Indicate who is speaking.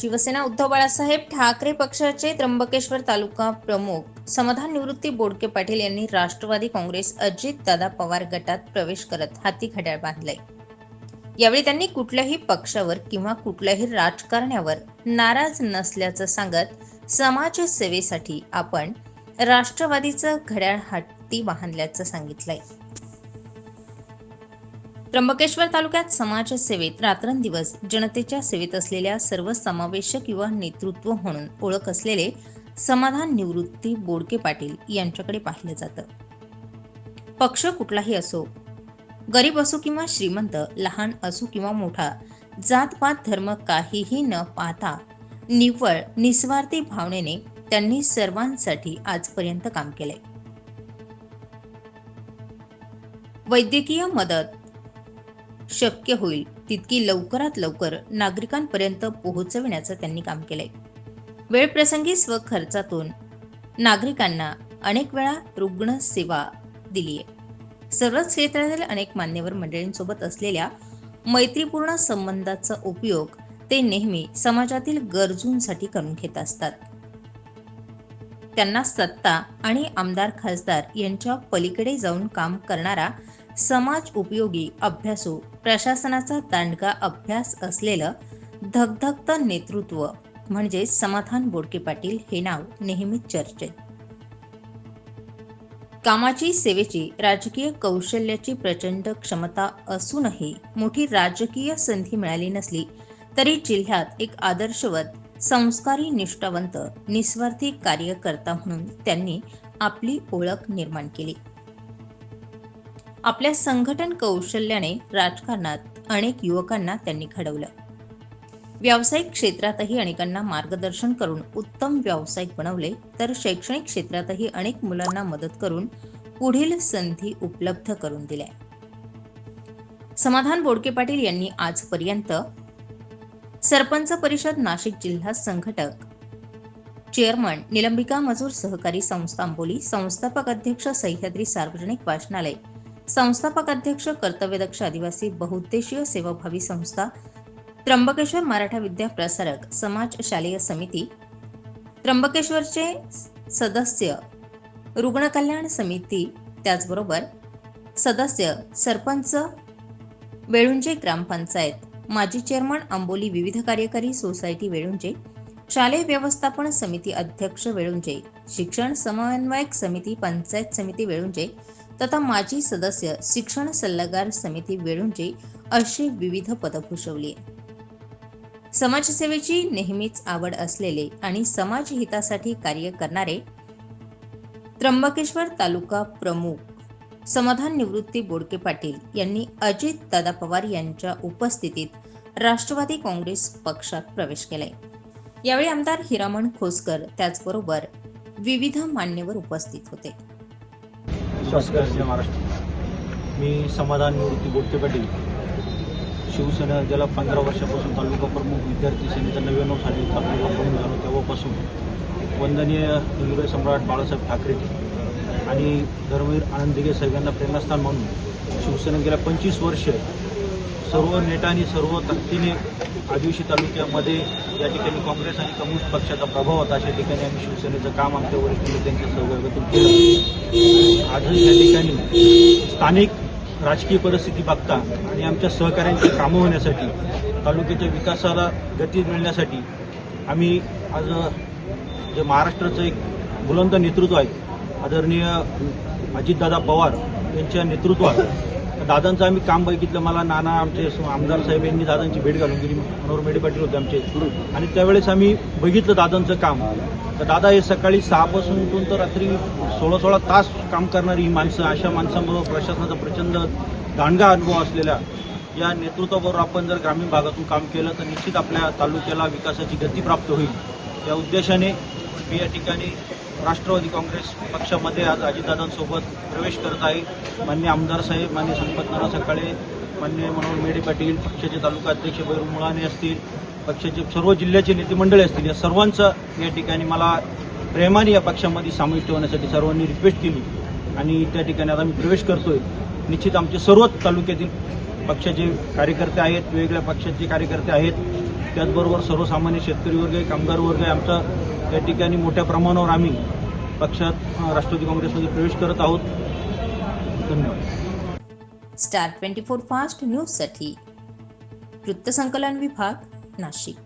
Speaker 1: शिवसेना उद्धव बाळासाहेब ठाकरे पक्षाचे त्र्यंबकेश्वर तालुका प्रमुख समाधान निवृत्ती बोडके पाटील यांनी राष्ट्रवादी काँग्रेस अजित दादा पवार गटात प्रवेश करत हाती खड्याळ बांधले यावेळी त्यांनी कुठल्याही पक्षावर किंवा कुठल्याही राजकारण्यावर नाराज नसल्याचं सांगत समाज सेवेसाठी आपण राष्ट्रवादीचं घड्याळ हाती बांधल्याचं सांगितलंय. त्र्यंबकेश्वर तालुक्यात समाजसेवेत रात्रंदिवस जनतेच्या सेवेत असलेल्या सर्व समावेशक युवा नेतृत्व म्हणून ओळख असलेले समाधान निवृत्ती बोडके पाटील यांच्याकडे पाहिलं जातं. पक्ष कुठलाही असो गरीब असो किंवा श्रीमंत लहान असो किंवा मोठा जातपात धर्म काहीही न पाहता निव्वळ निस्वार्थी भावनेने त्यांनी सर्वांसाठी आजपर्यंत काम केले वैद्यकीय मदत शक्य होईल तितकी लवकरात लवकर नागरिकांपर्यंत पोहोचविण्याचं त्यांनी काम केलंय. वेळप्रसंगी स्वखर्चातून नागरिकांना अनेक वेळा रुग्ण सेवा दिली आहे सर्वच क्षेत्रातील अनेक मान्यवर मंडळींसोबत असलेल्या मैत्रीपूर्ण संबंधाचा उपयोग ते नेहमी समाजातील गरजूंसाठी करून घेत असतात. त्यांना सत्ता आणि आमदार खासदार यांच्या पलीकडे जाऊन काम करणारा समाज उपयोगी अभ्यासू प्रशासनाचा दांडगा अभ्यास असलेलं धगधगत नेतृत्व म्हणजे समाधान बोडके पाटील हे नाव नेहमीच चर्चेत. कामाची सेवेची राजकीय कौशल्याची प्रचंड क्षमता असूनही मोठी राजकीय संधी मिळाली नसली तरी जिल्ह्यात एक आदर्शवत संस्कारी निष्ठावंत निस्वार्थी कार्यकर्ता म्हणून त्यांनी आपली ओळख निर्माण केली. आपल्या संघटन कौशल्याने राजकारणात अनेक युवकांना त्यांनी घडवलं. व्यावसायिक क्षेत्रातही अनेकांना मार्गदर्शन करून उत्तम व्यावसायिक बनवले तर शैक्षणिक क्षेत्रातही अनेक मुलांना मदत करून पुढील संधी उपलब्ध करून दिल्या. समाधान बोडके पाटील यांनी आजपर्यंत सरपंच परिषद नाशिक जिल्हा संघटक चेअरमन निलंबिका मजूर सहकारी संस्था आंबोली संस्थापक अध्यक्ष सह्याद्री सार्वजनिक वाचनालय संस्थापक अध्यक्ष कर्तव्यदक्ष आदिवासी बहुउद्देशीय सेवाभावी संस्था त्र्यंबकेश्वर मराठा विद्या प्रसारक समाज शालेय समिती त्र्यंबकेश्वरचे सदस्य रुग्ण कल्याण समिती त्याचबरोबर सदस्य सरपंच वेळुंजे ग्रामपंचायत माजी चेअरमन आंबोली विविध कार्यकारी सोसायटी वेळुंजे शालेय व्यवस्थापन समिती अध्यक्ष वेळुंजे शिक्षण समन्वयक समिती पंचायत समिती वेळुंजे तथा माजी सदस्य शिक्षण सल्लागार समिती वेळूंचे अशी विविध पद भूषवली. समाजसेवेची नेहमीच आवड असलेले आणि समाजहितासाठी कार्य करणारे त्र्यंबकेश्वर तालुका प्रमुख समाधान निवृत्ती बोडके पाटील यांनी अजित दादा पवार यांच्या उपस्थितीत राष्ट्रवादी काँग्रेस पक्षात प्रवेश केलाय. यावेळी आमदार हिरामण खोसकर त्याचबरोबर विविध मान्यवर उपस्थित होते.
Speaker 2: नमस्कार जय महाराष्ट्र. मी समाधान निवृत्ती बोलते पाटील. शिवसेना ज्याला पंधरा वर्षापासून तालुका प्रमुख विद्यार्थी सेनेचा नव्याण्णव साली तालुका प्रमुख झालो तेव्हापासून वंदनीय हिंदू सम्राट बाळासाहेब ठाकरे आणि धर्मवीर आनंद सगळ्यांना साहेब यांना प्रेरणास्थान म्हणून शिवसेना गेल्या पंचवीस वर्ष सर्व नेटाने सर्व ताकदीने आदिवासी तालुक्यामध्ये या ठिकाणी काँग्रेस आणि कम्युनिस्ट पक्षाचा प्रभाव होता. अशा ठिकाणी आम्ही शिवसेनेचं काम आमच्या वरिष्ठ नेत्यांच्या सहभागातून केलं. आजही या ठिकाणी स्थानिक राजकीय परिस्थिती बघता आणि आमच्या सहकाऱ्यांची कामं होण्यासाठी तालुक्याच्या विकासाला गती मिळण्यासाठी आम्ही आज जे महाराष्ट्राचं एक बुलंद नेतृत्व आहे आदरणीय अजितदादा पवार यांच्या नेतृत्वात दादांचं आम्ही काम बघितलं मला नाना आमचे आमदार साहेब यांनी दादांची भेट घालून गेली मनोहर मेडे पाटील होते आमचे. आणि त्यावेळेस आम्ही बघितलं दादांचं काम. तर दादा हे सकाळी सहापासून उठून तर रात्री सोळा सोळा तास काम करणारी ही माणसं अशा माणसांबरोबर प्रशासनाचा प्रचंड दांडगा अनुभव असलेल्या या नेतृत्वाबरोबर आपण जर ग्रामीण भागातून काम केलं तर निश्चित आपल्या तालुक्याला विकासाची गती प्राप्त होईल. त्या उद्देशाने मी या ठिकाणी राष्ट्रवादी काँग्रेस पक्षामध्ये आज अजितदादांसोबत प्रवेश करत आहे. मान्य आमदार साहेब मान्य संपतनाना सकाळे मान्य मनोहर मेढे पाटील पक्षाचे तालुका अध्यक्ष बैरू मुळाने असतील पक्षाचे सर्व जिल्ह्याचे नेते मंडळी असतील या सर्वांचं या ठिकाणी मला प्रेमाने या पक्षामध्ये सामाविष्ट होण्यासाठी सर्वांनी रिक्वेस्ट केली आणि त्या ठिकाणी आता मी प्रवेश करतोय. निश्चित आमचे सर्वच तालुक्यातील पक्षाचे कार्यकर्ते आहेत वेगवेगळ्या पक्षाचे कार्यकर्ते आहेत. त्याचबरोबर सर्वसामान्य शेतकरी वर्ग आहे कामगार वर्ग आहे आमचा या ठिकाणी मोठ्या प्रमाणावर आम्ही पक्षात राष्ट्रवादी काँग्रेसमध्ये प्रवेश करत आहोत. धन्यवाद.
Speaker 1: स्टार ट्वेंटी फोर फास्ट न्यूजसाठी वृत्तसंकलन विभाग नाशिक.